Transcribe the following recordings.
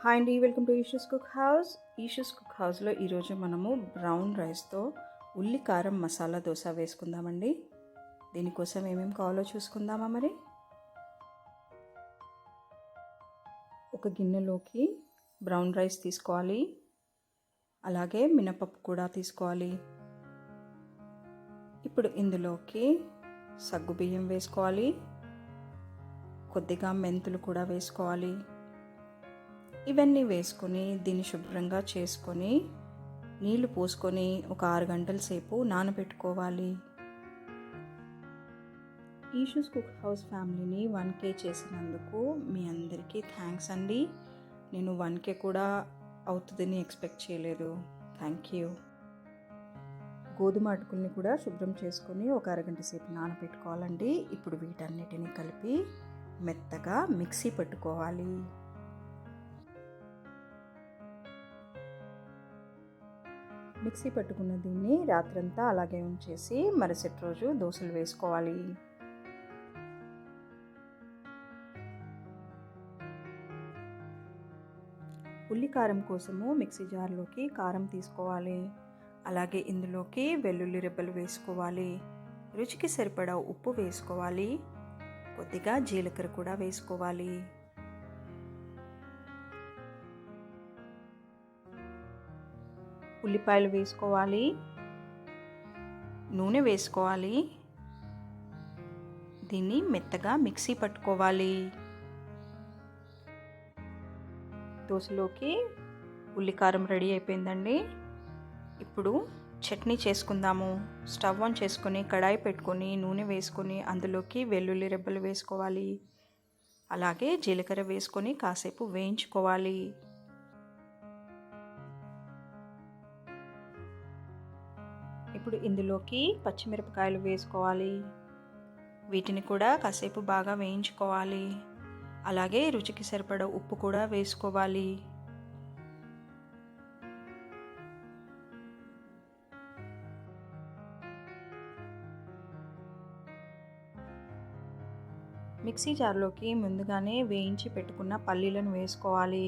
Hi అండి welcome to Eshu's cook house Eshu's cook హౌస్లో ఈరోజు మనము బ్రౌన్ రైస్తో ఉల్లి కారం మసాలా దోశ వేసుకుందామండి. దీనికోసం ఏమేమి కావాలో చూసుకుందామా మరి? ఒక గిన్నెలోకి బ్రౌన్ రైస్ తీసుకోవాలి. అలాగే మినపప్పు కూడా తీసుకోవాలి. ఇప్పుడు ఇందులోకి సగ్గుబియ్యం వేసుకోవాలి. కొద్దిగా మెంతులు కూడా వేసుకోవాలి. ఇవన్నీ వేసుకొని దీన్ని శుభ్రంగా చేసుకొని నీళ్ళు పోసుకొని ఒక ఆరు గంటల సేపు నానబెట్టుకోవాలి. ఈషూస్ కుక్ హౌస్ ఫ్యామిలీని వన్ కే చేసినందుకు మీ అందరికీ థ్యాంక్స్ అండి. నేను వన్ కే కూడా అవుతుందని ఎక్స్పెక్ట్ చేయలేదు. Thank you. గోధుమ అటుకుల్ని కూడా శుభ్రం చేసుకొని ఒక అరగంట సేపు నానబెట్టుకోవాలండి. ఇప్పుడు వీటన్నిటిని కలిపి మెత్తగా మిక్సీ పెట్టుకోవాలి. మిక్సీ పెట్టుకున్న దీన్ని రాత్రంతా అలాగే ఉంచేసి మరుసటి రోజు దోశలు వేసుకోవాలి. ఉల్లి కారం కోసము మిక్సీ జార్లోకి కారం తీసుకోవాలి. అలాగే ఇందులోకి వెల్లుల్లి రెబ్బలు వేసుకోవాలి. రుచికి సరిపడా ఉప్పు వేసుకోవాలి. కొద్దిగా జీలకర్ర కూడా వేసుకోవాలి. ఉల్లిపాయలు వేసుకోవాలి. నూనె వేసుకోవాలి. దీన్ని మెత్తగా మిక్సీ పట్టుకోవాలి. దోశలోకి ఉల్లికారం రెడీ అయిపోయిందండి. ఇప్పుడు చట్నీ చేసుకుందాము. స్టవ్ ఆన్ చేసుకొని కడాయి పెట్టుకొని నూనె వేసుకొని అందులోకి వెల్లుల్లి రెబ్బలు వేసుకోవాలి. అలాగే జీలకర్ర వేసుకొని కాసేపు వేయించుకోవాలి. ఇప్పుడు ఇందులోకి పచ్చిమిరపకాయలు వేసుకోవాలి. వీటిని కూడా కాసేపు బాగా వేయించుకోవాలి. అలాగే రుచికి సరిపడ ఉప్పు కూడా వేసుకోవాలి. మిక్సీ జార్లోకి ముందుగానే వేయించి పెట్టుకున్న పల్లీలను వేసుకోవాలి.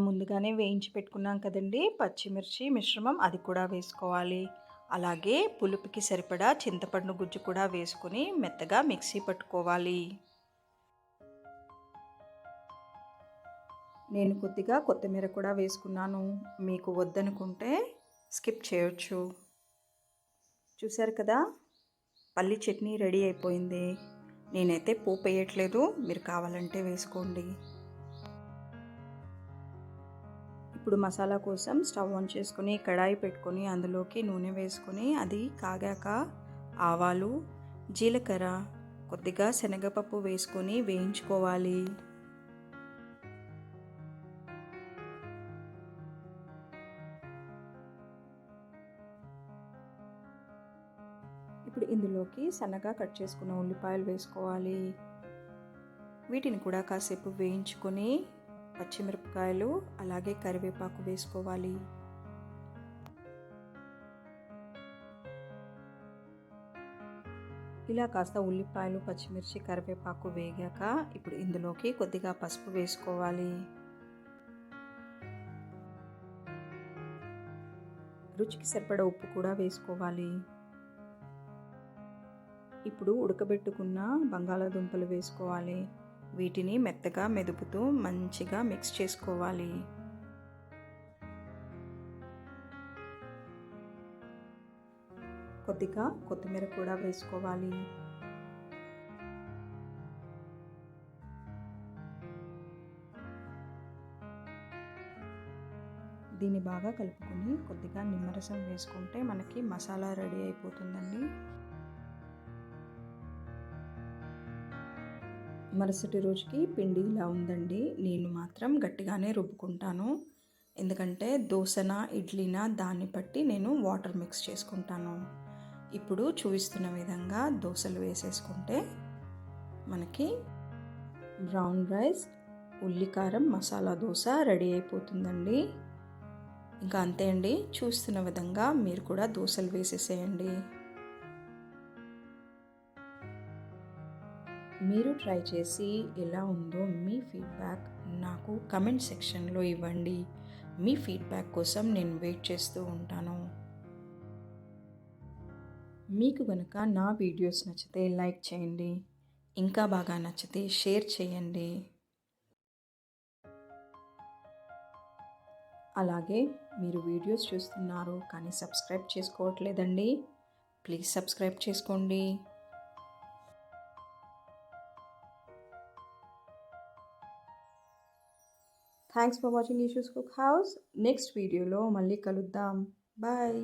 మనం ముందుగానే వేయించి పెట్టుకున్నాం కదండి. పచ్చిమిర్చి మిశ్రమం అది కూడా వేసుకోవాలి. అలాగే పులుపుకి సరిపడా చింతపండు గుజ్జు కూడా వేసుకుని మెత్తగా మిక్సీ పట్టుకోవాలి. నేను కొద్దిగా కొత్తిమీర కూడా వేసుకున్నాను. మీకు వద్దనుకుంటే స్కిప్ చేయొచ్చు. చూసారు కదా? పల్లి చట్నీ రెడీ అయిపోయింది. నేనైతే పోపు వేయట్లేదు. మీరు కావాలంటే వేసుకోండి. ఇప్పుడు మసాలా కోసం స్టవ్ ఆన్ చేసుకొని కడాయి పెట్టుకొని అందులోకి నూనె వేసుకొని అది కాగాక ఆవాలు జీలకర్ర కొద్దిగా శనగపప్పు వేసుకొని వేయించుకోవాలి. ఇప్పుడు ఇందులోకి సన్నగా కట్ చేసుకున్న ఉల్లిపాయలు వేసుకోవాలి. వీటిని కూడా కాసేపు వేయించుకొని పచ్చిమిరపకాయలు అలాగే కరివేపాకు వేసుకోవాలి. ఇలా కాస్త ఉల్లిపాయలు పచ్చిమిర్చి కరివేపాకు వేగాక ఇప్పుడు ఇందులోకి కొద్దిగా పసుపు వేసుకోవాలి. రుచికి సరిపడ ఉప్పు కూడా వేసుకోవాలి. ఇప్పుడు ఉడకబెట్టుకున్న బంగాళాదుంపలు వేసుకోవాలి. వీటిని మెత్తగా మెదుపుతూ మంచిగా మిక్స్ చేసుకోవాలి. కొద్దిగా కొత్తిమీర కూడా వేసుకోవాలి. దీన్ని బాగా కలుపుకొని కొద్దిగా నిమ్మరసం వేసుకుంటే మనకి మసాలా రెడీ అయిపోతుందండి. మరుసటి రోజుకి పిండి ఇలా ఉందండి. నేను మాత్రం గట్టిగానే రుబ్బుకుంటాను. ఎందుకంటే దోశన ఇడ్లీనా దాన్ని బట్టి నేను వాటర్ మిక్స్ చేసుకుంటాను. ఇప్పుడు చూపిస్తున్న విధంగా దోశలు వేసేసుకుంటే మనకి బ్రౌన్ రైస్ ఉల్లికారం మసాలా దోశ రెడీ అయిపోతుందండి. ఇంకా అంతే అండి. చూస్తున్న విధంగా మీరు కూడా దోశలు వేసేసేయండి. మీరు ట్రై చేసి ఎలా ఉందో మీ ఫీడ్బ్యాక్ నాకు కమెంట్ సెక్షన్లో ఇవ్వండి. మీ ఫీడ్బ్యాక్ కోసం నేను వెయిట్ చేస్తూ ఉంటాను. మీకు కనుక నా వీడియోస్ నచ్చితే లైక్ చేయండి. ఇంకా బాగా నచ్చితే షేర్ చేయండి. అలాగే మీరు వీడియోస్ చూస్తున్నారు కానీ సబ్స్క్రైబ్ చేసుకోవట్లేదండి. ప్లీజ్ సబ్స్క్రైబ్ చేసుకోండి. Thanks for watching Eshu's cook house next వీడియోలో మళ్ళీ కలుద్దాం. బాయ్